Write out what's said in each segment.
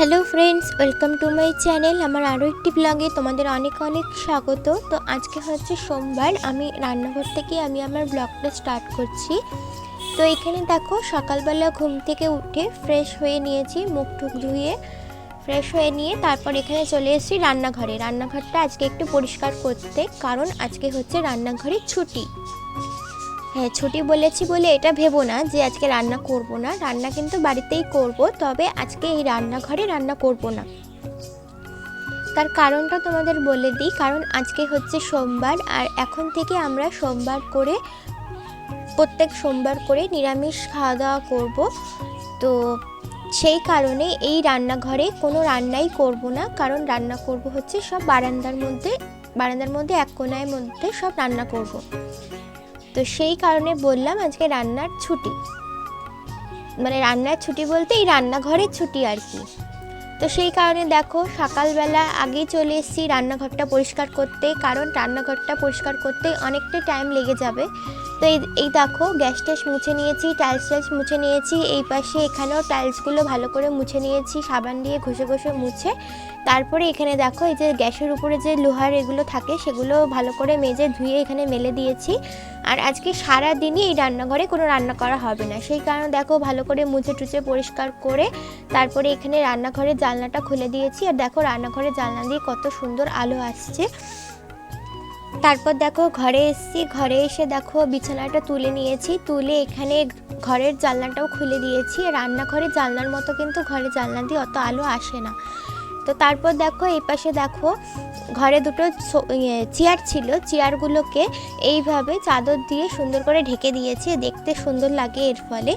Hello friends welcome to my channel আমার আরও একটি ব্লগে তোমাদের অনেক অনেক স্বাগত। তো আজকে হচ্ছে সোমবার, আমি রান্নাঘর থেকে আমি আমার ব্লগটা স্টার্ট করছি। তো এখানে দেখো, সকালবেলা ঘুম থেকে উঠে ফ্রেশ হয়ে নিয়েছি, মুখ টুক ধুয়ে ফ্রেশ হয়ে নিয়ে তারপর এখানে চলে এসেছি রান্নাঘরে। রান্নাঘরটা আজকে একটু পরিষ্কার করতে, কারণ আজকে হচ্ছে রান্নাঘরে ছুটি। হ্যাঁ ছুটি বলেছি বলে এটা ভেবো না যে আজকে রান্না করব না। রান্না কিন্তু বাড়িতেই করব, তবে আজকে এই রান্নাঘরে রান্না করব না। তার কারণটা তোমাদের বলে দিই, কারণ আজকে হচ্ছে সোমবার আর এখন থেকে আমরা সোমবার করে, প্রত্যেক সোমবার করে নিরামিষ খাওয়া দাওয়া করব। তো সেই কারণে এই রান্নাঘরে কোনো রান্নাই করব না, কারণ রান্না করব হচ্ছে সব বারান্দার মধ্যে বারান্দার মধ্যে এক কোনায় মধ্যে সব রান্না করব। তো সেই কারণে বললাম আজকে রান্নার ছুটি। মানে রান্নার ছুটি বলতে এই রান্নাঘরের ছুটি আর কি। তো সেই কারণে দেখো সকালবেলা আগেই চলে এসেছি রান্নাঘরটা পরিষ্কার করতে, কারণ রান্নাঘরটা পরিষ্কার করতে অনেকটা টাইম লেগে যাবে। তো এই এই দেখো গ্যাস ট্যাস মুছে নিয়েছি টাইলস টাইলস মুছে নিয়েছি, এই পাশে এখানেও টাইলসগুলো ভালো করে মুছে নিয়েছি, সাবান দিয়ে ঘষে ঘষে মুছে। তারপরে এখানে দেখো, এই যে গ্যাসের উপরে যে লোহার এগুলো থাকে, সেগুলো ভালো করে মেজে ধুয়ে এখানে মেলে দিয়েছি। আর আজকে সারা দিনই এই রান্নাঘরে কোনো রান্না করা হবে না। সেই কারণে দেখো, ভালো করে মুছে টুচে পরিষ্কার করে তারপরে এখানে রান্নাঘরের জানলাটা খুলে দিয়েছি। আর দেখো, রান্নাঘরের জানলা দিয়ে কত সুন্দর আলো আসছে। তারপর দেখো ঘরে এসেছি ঘরে এসে দেখো বিছানাটা তুলে নিয়েছি তুলে এখানে ঘরের জানলাটাও খুলে দিয়েছি। রান্নাঘরে জানলার মতো কিন্তু ঘরের জানলা দিয়ে অত আলো আসে না। তো তারপর দেখো এই পাশে দেখো ঘরে দুটো ইয়ে, চেয়ার ছিল। চেয়ারগুলোকে এইভাবে চাদর দিয়ে সুন্দর করে ঢেকে দিয়েছি। দেখতে সুন্দর লাগে এর ফলে।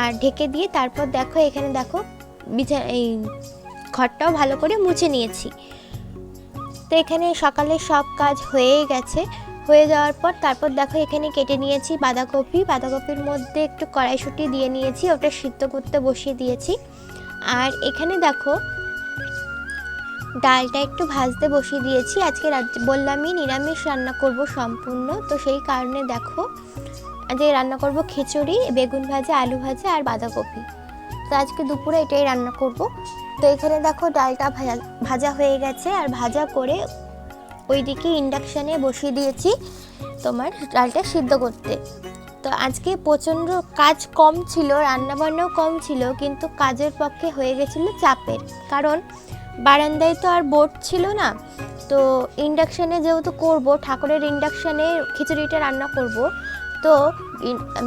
আর ঢেকে দিয়ে তারপর দেখো এখানে দেখো বিছা এই ঘরটাও ভালো করে মুছে নিয়েছি। তো এখানে সকালে সব কাজ হয়েই গেছে। হয়ে যাওয়ার পর তারপর দেখো এখানে কেটে নিয়েছি বাঁধাকপি। বাঁধাকপির মধ্যে একটু কড়াইশুঁটি দিয়ে নিয়েছি, ওটা সিদ্ধ করতে বসিয়ে দিয়েছি। আর এখানে দেখো ডালটা একটু ভাজতে বসিয়ে দিয়েছি। আজকে বললামই নিরামিষ রান্না করব সম্পূর্ণ। তো সেই কারণে দেখো আজকে রান্না করব খিচুড়ি, বেগুন ভাজা, আলু ভাজা আর বাঁধাকপি। তো আজকে দুপুরে এটাই রান্না করব। তো এখানে দেখো ডালটা ভাজা ভাজা হয়ে গেছে আর ভাজা করে ওইদিকে ইন্ডাকশানে বসিয়ে দিয়েছি তোমার ডালটা সিদ্ধ করতে। তো আজকে প্রচণ্ড কাজ কম ছিল, রান্নাবান্নাও কম ছিল, কিন্তু কাজের পক্ষে হয়ে গেছিল চাপের। কারণ বারান্দায় তো আর বোর্ড ছিল না, তো ইন্ডাকশানে যেহেতু করব, ঠাকুরের ইন্ডাকশানে খিচুড়িটা রান্না করব, তো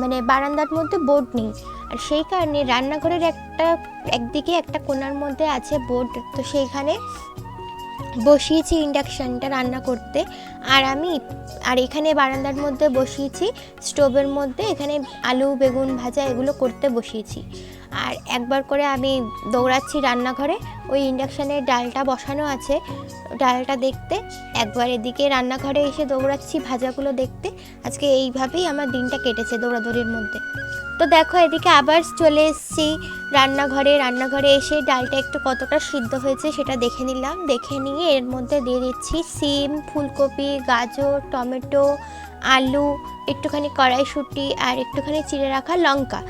মানে বারান্দার মধ্যে বোর্ড নেই। আর সেই কারণে রান্নাঘরের একটা, একদিকে একটা কোনার মধ্যে আছে বোর্ড, তো সেইখানে বসিয়েছি ইন্ডাকশানটা রান্না করতে। আর আমি, আর এখানে বারান্দার মধ্যে বসিয়েছি, স্টোভের মধ্যে এখানে আলু, বেগুন ভাজা এগুলো করতে বসিয়েছি। আর একবার করে আমি দৌড়াচ্ছি রান্নাঘরে। ওই ইন্ডাকশানের ডালটা বসানো আছে। ডালটা দেখতে, একবার এদিকে রান্নাঘরে এসে দৌড়াচ্ছি ভাজাগুলো দেখতে। আজকে এইভাবেই আমার দিনটা কেটেছে দৌড়াদৌড়ির মধ্যে। তো দেখো, এদিকে আবার চলে এসেছি রান্নাঘরে। রান্নাঘরে এসে ডালটা একটু কতটা সিদ্ধ হয়েছে সেটা দেখে নিলাম। দেখে নিয়ে এর মধ্যে দিয়ে দিচ্ছি সিম, ফুলকপি, গাজর, টমেটো, আলু, একটুখানি কড়াইশুঁটি আর একটুখানি চিড়ে রাখা লঙ্কা।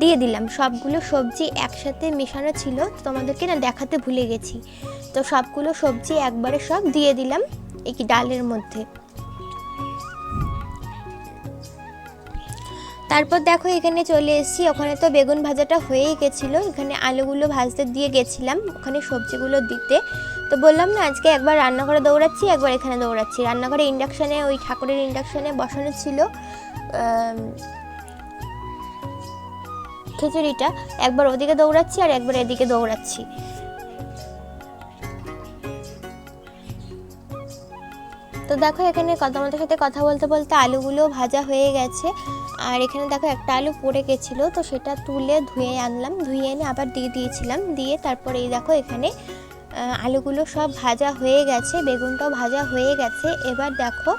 দিয়ে দিলাম। সবগুলো সবজি একসাথে মেশানো ছিল, তোমাদেরকে না দেখাতে ভুলে গেছি। তো সবগুলো সবজি একবারে সব দিয়ে দিলাম এই ডালের মধ্যে। তারপর দেখো এখানে চলে এসেছি। ওখানে তো বেগুন ভাজাটা হয়েই গেছিল। এখানে আলুগুলো ভাজতে দিয়ে গেছিলাম ওখানে সবজিগুলো দিতে। তো বললাম না, আজকে একবার রান্নাঘরে দৌড়াচ্ছি, একবার এখানে দৌড়াচ্ছি। রান্নাঘরে ইন্ডাকশানে, ওই ঠাকুরের ইন্ডাকশানে বসানো ছিল। খিচুড়িটা একবার ওদিকে দৌড়াচ্ছি আর একবার এদিকে দৌড়াচ্ছি। তো দেখো এখানে তোমাদের সাথে কথা বলতে বলতে আলুগুলো ভাজা হয়ে গেছে। আর এখানে দেখো একটা আলু পড়ে গেছিল, তো সেটা তুলে ধুয়ে আনলাম। ধুয়ে এনে আবার দিয়ে দিয়েছিলাম। দিয়ে তারপরে এই দেখো এখানে আলুগুলো সব ভাজা হয়ে গেছে, বেগুনটাও ভাজা হয়ে গেছে। এবার দেখো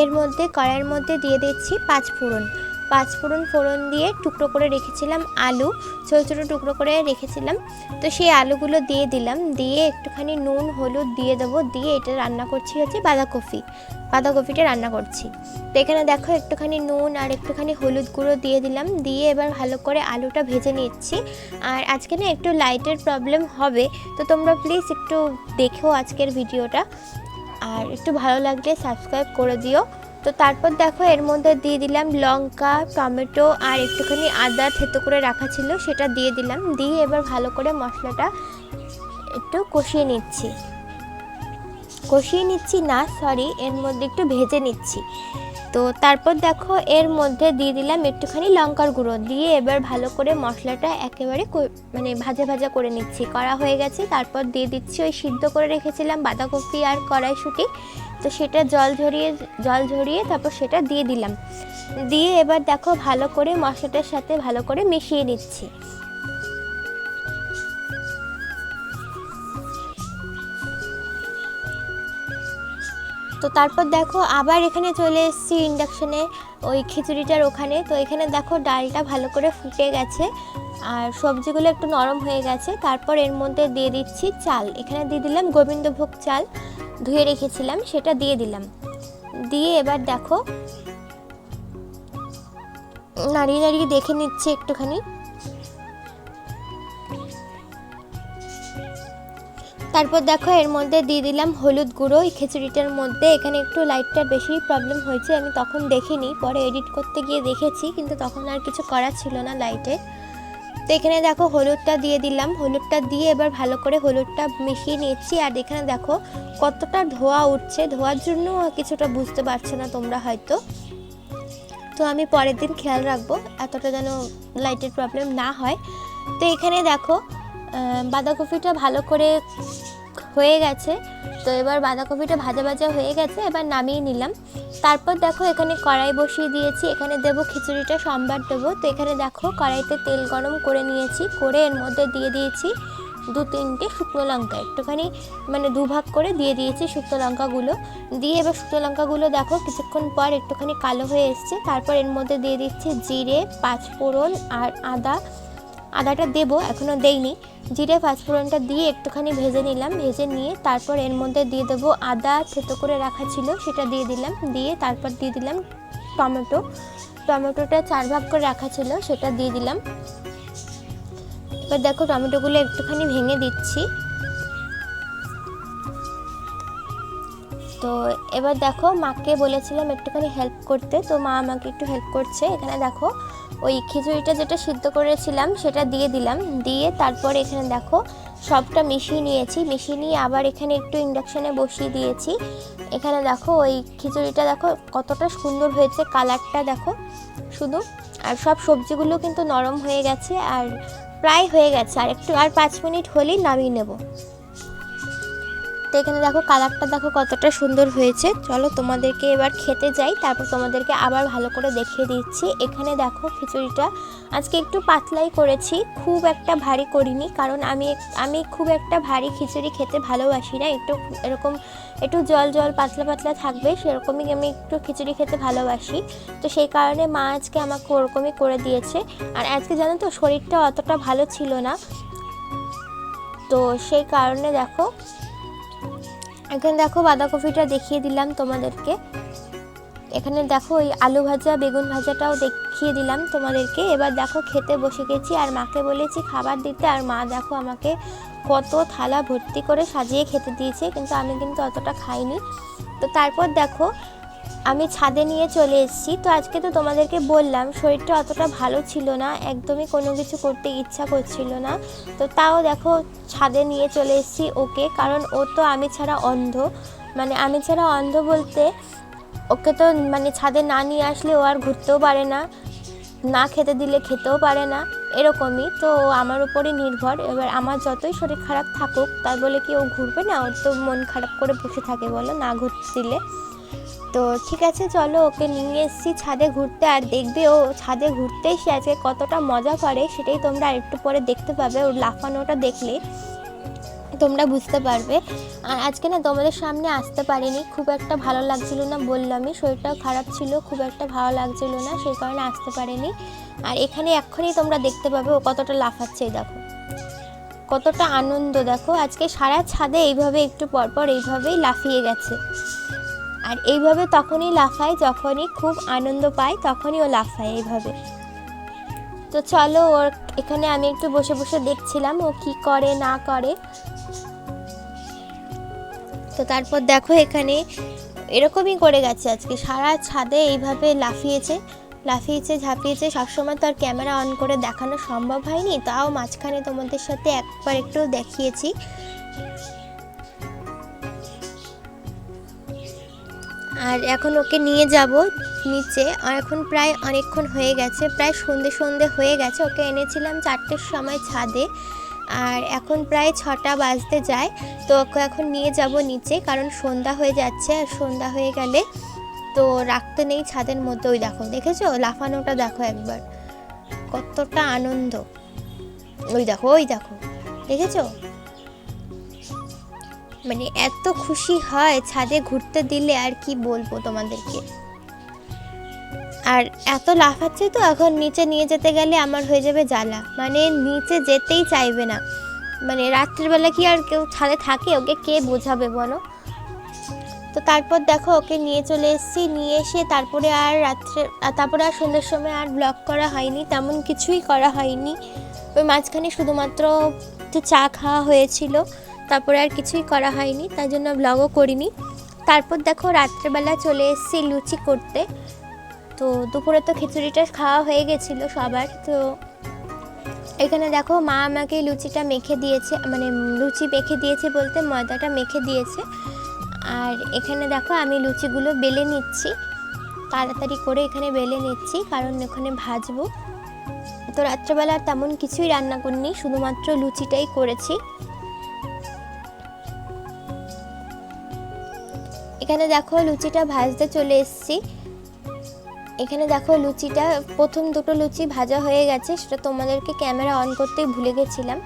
এর মধ্যে কড়াইয়ের মধ্যে দিয়ে দিচ্ছি পাঁচ ফোড়ন। পাঁচফোড়ন ফোড়ন দিয়ে টুকরো করে রেখেছিলাম আলু, ছোটো ছোটো টুকরো করে রেখেছিলাম। তো সেই আলুগুলো দিয়ে দিলাম, দিয়ে একটুখানি নুন, হলুদ দিয়ে দেবো, দিয়ে এটা রান্না করছি হচ্ছে বাঁধাকপি, বাঁধাকপিটা রান্না করছি। তো এখানে দেখো একটুখানি নুন আর একটুখানি হলুদ গুঁড়ো দিয়ে দিলাম, দিয়ে এবার ভালো করে আলুটা ভেজে নিচ্ছি। আর আজকে না একটু লাইটের প্রবলেম হবে, তো তোমরা প্লিজ একটু দেখো আজকের ভিডিওটা আর একটু ভালো লাগলে সাবস্ক্রাইব করে দিও। তো তারপর দেখো এর মধ্যে দিয়ে দিলাম লঙ্কা, টমেটো আর একটুখানি আদা থেতো করে রাখা ছিল, সেটা দিয়ে দিলাম। দিয়ে এবার ভালো করে মশলাটা একটু কষিয়ে নিচ্ছি। কষিয়ে নিচ্ছি না সরি এর মধ্যে একটু ভেজে নিচ্ছি। তো তারপর দেখো এর মধ্যে দিয়ে দিলাম একটুখানি লঙ্কার গুঁড়ো। দিয়ে এবার ভালো করে মশলাটা একেবারে মানে ভাজা ভাজা করে নিচ্ছি। করা হয়ে গেছে, তারপর দিয়ে দিচ্ছি ওই সিদ্ধ করে রেখেছিলাম বাঁধাকপি আর কড়াইশুঁটি। তো সেটা জল ঝরিয়ে জল ঝরিয়ে তারপর সেটা দিয়ে দিলাম। দিয়ে এবার দেখো ভালো করে মশলাটার সাথে ভালো করে মিশিয়ে নিচ্ছি। তো তারপর দেখো আবার এখানে চলে এসেছি ইন্ডাকশানে ওই খিচুড়িটার ওখানে। তো এখানে দেখো ডালটা ভালো করে ফুটে গেছে আর সবজিগুলো একটু নরম হয়ে গেছে। তারপর এর মধ্যে দিয়ে দিচ্ছি চাল। এখানে দিয়ে দিলাম গোবিন্দভোগ চাল। ধুয়ে রেখেছিলাম, সেটা দিয়ে দিলাম। দিয়ে এবার দেখো, নাড়িয়ে নাড়িয়ে দেখে নিচ্ছি একটুখানি। তারপর দেখো, এর মধ্যে দিয়ে দিলাম হলুদ গুঁড়ো। এই খিচুড়িটার মধ্যে এখানে একটু লাইটটার বেশি প্রবলেম হয়েছে, আমি তখন দেখিনি, পরে এডিট করতে গিয়ে দেখেছি, কিন্তু তখন আর কিছু করা ছিল না লাইটে তো এখানে দেখো হলুদটা দিয়ে দিলাম। হলুদটা দিয়ে এবার ভালো করে হলুদটা মিশিয়ে নিচ্ছি আর এখানে দেখো কতটা ধোয়া উঠছে। ধোয়ার জন্য কিছুটা বুঝতে পারছ না তোমরা হয়তো। তো আমি পরের দিন খেয়াল রাখব এতটা যেন লাইটের প্রবলেম না হয়। তো এখানে দেখো বাঁধাকপিটা ভালো করে হয়ে গেছে। তো এবার বাঁধাকপিটা ভাজা ভাজা হয়ে গেছে, এবার নামিয়ে নিলাম। তারপর দেখো এখানে কড়াই বসিয়ে দিয়েছি, এখানে দেবো খিচুড়িটা, সম্বার দেবো। তো এখানে দেখো কড়াইতে তেল গরম করে নিয়েছি, করে এর মধ্যে দিয়ে দিয়েছি দু তিনটে শুকনো লঙ্কা, একটুখানি মানে দুভাগ করে দিয়ে দিয়েছি শুকনো লঙ্কাগুলো। দিয়ে এবার শুকনো লঙ্কাগুলো দেখো কিছুক্ষণ পর একটুখানি কালো হয়ে এসছে। তারপর এর মধ্যে দিয়ে দিচ্ছি জিরে, পাঁচফোড়ন আর আদা। আদাটা দেবো এখনও দেইনি। জিরে পাঁচফোড়নটা দিয়ে একটুখানি ভেজে নিলাম। ভেজে নিয়ে তারপর এর মধ্যে দিয়ে দেবো আদা থেতো করে রাখা ছিল, সেটা দিয়ে দিলাম। দিয়ে তারপর দিয়ে দিলাম টমেটো। টমেটোটা চার ভাগ করে রাখা ছিল, সেটা দিয়ে দিলাম। এবার দেখো টমেটোগুলো একটুখানি ভেঙে দিচ্ছি। তো এবার দেখো মাকে বলেছিলাম একটুখানি হেল্প করতে, তো মা আমাকে একটু হেল্প করছে। এখানে দেখো ওই খিচুড়িটা যেটা সিদ্ধ করেছিলাম সেটা দিয়ে দিলাম। দিয়ে তারপর এখানে দেখো সবটা মিশিয়ে নিয়েছি। মিশিয়ে নিয়ে আবার এখানে একটু ইন্ডাকশানে বসিয়ে দিয়েছি। এখানে দেখো ওই খিচুড়িটা দেখো কতটা সুন্দর হয়েছে কালারটা দেখো। শুধু আর সব সবজিগুলো কিন্তু নরম হয়ে গেছে আর প্রায় হয়ে গেছে। আর একটু আর পাঁচ মিনিট হলেই নামিয়ে নেব। তো এখানে দেখো কালারটা দেখো কতটা সুন্দর হয়েছে। চলো তোমাদেরকে এবার খেতে যাই, তারপর তোমাদেরকে আবার ভালো করে দেখিয়ে দিচ্ছি। এখানে দেখো খিচুড়িটা আজকে একটু পাতলাই করেছি, খুব একটা ভারী করিনি, কারণ আমি আমি খুব একটা ভারী খিচুড়ি খেতে ভালোবাসি না। একটু এরকম একটু জল জল পাতলা পাতলা থাকবে, সেরকমই আমি একটু খিচুড়ি খেতে ভালোবাসি। তো সেই কারণে মা আজকে আমাকে ওরকমই করে দিয়েছে। আর আজকে জানো তো শরীরটা অতটা ভালো ছিল না। তো সেই কারণে দেখো এখানে দেখো বাঁধাকপিটা দেখিয়ে দিলাম তোমাদেরকে। এখানে দেখো ওই আলু ভাজা, বেগুন ভাজাটাও দেখিয়ে দিলাম তোমাদেরকে। এবার দেখো খেতে বসে গেছি আর মাকে বলেছি খাবার দিতে। আর মা দেখো আমাকে কত থালা ভর্তি করে সাজিয়ে খেতে দিয়েছে, কিন্তু আমি কিন্তু অতটা খাইনি। তো তারপর দেখো আমি ছাদে নিয়ে চলে এসেছি। তো আজকে তো তোমাদেরকে বললাম, শরীরটা অতটা ভালো ছিল না, একদমই কোনো কিছু করতে ইচ্ছা করছিল না। তো তাও দেখো, ছাদে নিয়ে চলে এসেছি ওকে, কারণ ও তো আমি ছাড়া অন্ধ। মানে আমি ছাড়া অন্ধ বলতে, ওকে তো মানে ছাদে না নিয়ে আসলে ও আর ঘুরতেও পারে না না খেতে দিলে খেতেও পারে না, এরকমই। তো আমার উপরই নির্ভর। এবার আমার যতই শরীর খারাপ থাকুক, তাই বলে কি ও ঘুরবে না? ওর তো মন খারাপ করে বসে থাকে, বলো না ঘুরতে দিলে। তো ঠিক আছে, চলো ওকে নিয়ে এসেছি ছাদে ঘুরতে আর দেখবে ও ছাদে ঘুরতে এসে আজকে কতটা মজা করে, সেটাই তোমরা আরেকটু পরে দেখতে পাবে, ওর লাফানোটা দেখলে তোমরা বুঝতে পারবে। আর আজকে না তোমাদের সামনে আসতে পারিনি, খুব একটা ভালো লাগছিল না বললামই শরীরটাও খারাপ ছিল, খুব একটা ভালো লাগছিল না, সেই কারণে আসতে পারিনি। আর এখানে এক্ষুনি তোমরা দেখতে পাবে ও কতটা লাফাচ্ছে, দেখো। কতটা আনন্দ, দেখো, আজকে সারা ছাদে এইভাবে একটু পরপর এইভাবেই লাফিয়ে গেছে। আর এইভাবে তখনই লাফায়, যখনই খুব আনন্দ পায়, তখনই ও লাফায় এইভাবে। তো চলো ওর এখানে আমি একটু বসে বসে দেখছিলাম ও কি করে, না করে। তো তারপর দেখো এখানে এরকমই করে গেছে আজকে। সারা ছাদে এইভাবে লাফিয়েছে লাফিয়েছে, ঝাঁপিয়েছে। সবসময় তো আর ক্যামেরা অন করে দেখানো সম্ভব হয়নি, তাও মাঝখানে তোমাদের সাথে একবার একটু দেখিয়েছি। আর এখন ওকে নিয়ে যাব নিচে। আর এখন প্রায় অনেকক্ষণ হয়ে গেছে, প্রায় সন্ধে সন্ধে হয়ে গেছে। ওকে এনেছিলাম চারটের সময় ছাদে। আর এখন প্রায় ছটা বাজতে যায়। তো ওকে এখন নিয়ে যাব নিচে, কারণ সন্ধ্যা হয়ে যাচ্ছে। আর সন্ধ্যা হয়ে গেলে তো রাখতে নেই ছাদের মধ্যে। ওই দেখো, দেখেছ? লাফানোটা দেখো একবার। কতটা আনন্দ। ওই দেখো ওই দেখো। দেখেছ? মানে এত খুশি হয় ছাদে ঘুরতে দিলে আর কি বলব তোমাদেরকে। আর এত লাফাচ্ছে তো, এখন নিচে নিয়ে যেতে গেলে আমার হয়ে যাবে জ্বালা। মানে নিচে যেতেই চাইবে না। মানে রাত্রিবেলা কি আর কেউ ছাদে থাকে? ওকে কে বোঝাবে বলো? তো তারপর দেখো, ওকে নিয়ে চলে এসেছি। নিয়ে এসে তারপরে আর রাত্রে তারপরে আর সন্ধ্যের সময় আর ব্লগ করা হয়নি, তেমন কিছুই করা হয়নি। ওই মাঝখানে শুধুমাত্র চা খাওয়া হয়েছিল। তারপরে আর কিছুই করা হয়নি তাই জন্য ব্লগও করিনি। তারপর দেখো রাত্রেবেলা চলে এসেছি লুচি করতে। তো দুপুরে তো খিচুড়িটা খাওয়া হয়ে গেছিল সবার, তো এখানে দেখো মা আমাকে লুচিটা মেখে দিয়েছে মানে লুচি মেখে দিয়েছে বলতে ময়দাটা মেখে দিয়েছে। আর এখানে দেখো আমি লুচিগুলো বেলে নিচ্ছি, তাড়াতাড়ি করে এখানে বেলে নিচ্ছি, কারণ এখানে ভাজবো। তো রাত্রেবেলা তেমন কিছুই রান্না করিনি, শুধুমাত্র লুচিটাই করেছি। এখানে দেখো লুচিটা ভাজতে চলে এসেছি। এখানে দেখো লুচিটা, প্রথম দুটো লুচি ভাজা হয়ে গেছে, সেটা তোমাদেরকে ক্যামেরা অন করতেই ভুলে গেছিলাম।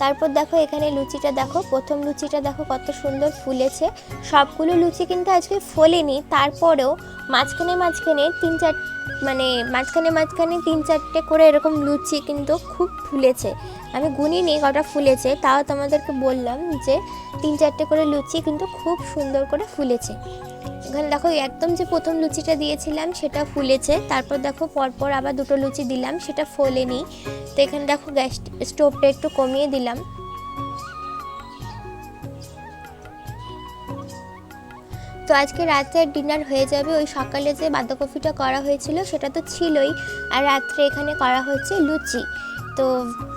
তারপর দেখো এখানে লুচিটা দেখো, প্রথম লুচিটা দেখো কত সুন্দর ফুলেছে। সবগুলো লুচি কিন্তু আজকে ফোলেনি, তারপরেও মাঝখানে মাঝখানে তিন চার মানে মাঝখানে মাঝখানে তিন চারটে করে এরকম লুচি কিন্তু খুব ফুলেছে। আমি গুনিনি কটা ফুলেছে, তাও তোমাদেরকে বললাম যে তিন চারটে করে লুচি কিন্তু খুব সুন্দর করে ফুলেছে। এখানে দেখো একদম যে প্রথম লুচিটা দিয়েছিলাম, সেটা ফুলেছে, তারপর দেখো পরপর আবার দুটো লুচি দিলাম, সেটা ফোলেনি। তো এখানে দেখো গ্যাস স্টোভটা একটু কমিয়ে দিলাম। তো আজকে রাতে ডিনার হয়ে যাবে, ওই সকালে যে বাঁধাকপিটা করা হয়েছিল সেটা তো ছিলই, আর রাত্রে এখানে করা হচ্ছে লুচি। তো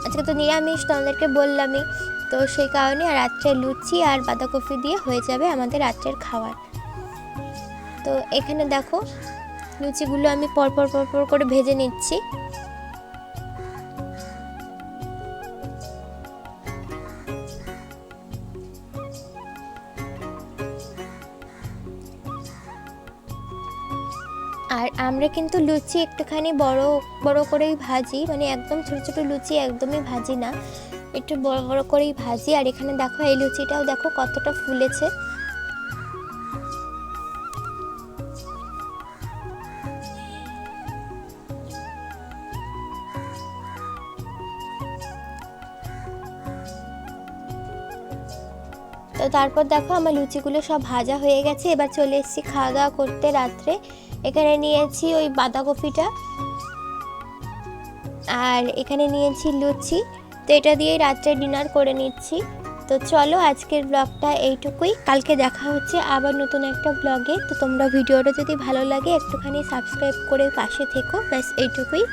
আজকে তো নিরামিষ তোমাদেরকে বললামই। তো সেই কারণে রাত্রে লুচি আর বাঁধাকপি দিয়ে হয়ে যাবে আমাদের রাত্রের খাবার। তো এখানে দেখো, লুচিগুলো আমি পরপর পরপর করে ভেজে নিচ্ছি। আর আমরা কিন্তু লুচি একটুখানি বড় বড় করেই ভাজি মানে একদম ছোট ছোট লুচি একদমই ভাজি না, একটু বড় বড় করেই ভাজি। আর এখানে দেখো, এই লুচিটাও দেখো কতটা ফুলেছে। তো তারপর দেখো আমার লুচিগুলো সব ভাজা হয়ে গেছে। এবার চলে এসেছি খাওয়া দাওয়া করতে রাত্রে। এখানে নিয়েছি ওই বাঁধাকপিটা। আর এখানে নিয়েছি লুচি। তো এটা দিয়েই রাত্রে ডিনার করে নিচ্ছি। তো চলো আজকের ব্লগটা এইটুকুই। কালকে দেখা হচ্ছে আবার নতুন একটা ব্লগে। তো তোমরা ভিডিওটা যদি ভালো লাগে একটুখানি সাবস্ক্রাইব করে পাশে থেকো। ব্যাস, এইটুকুই।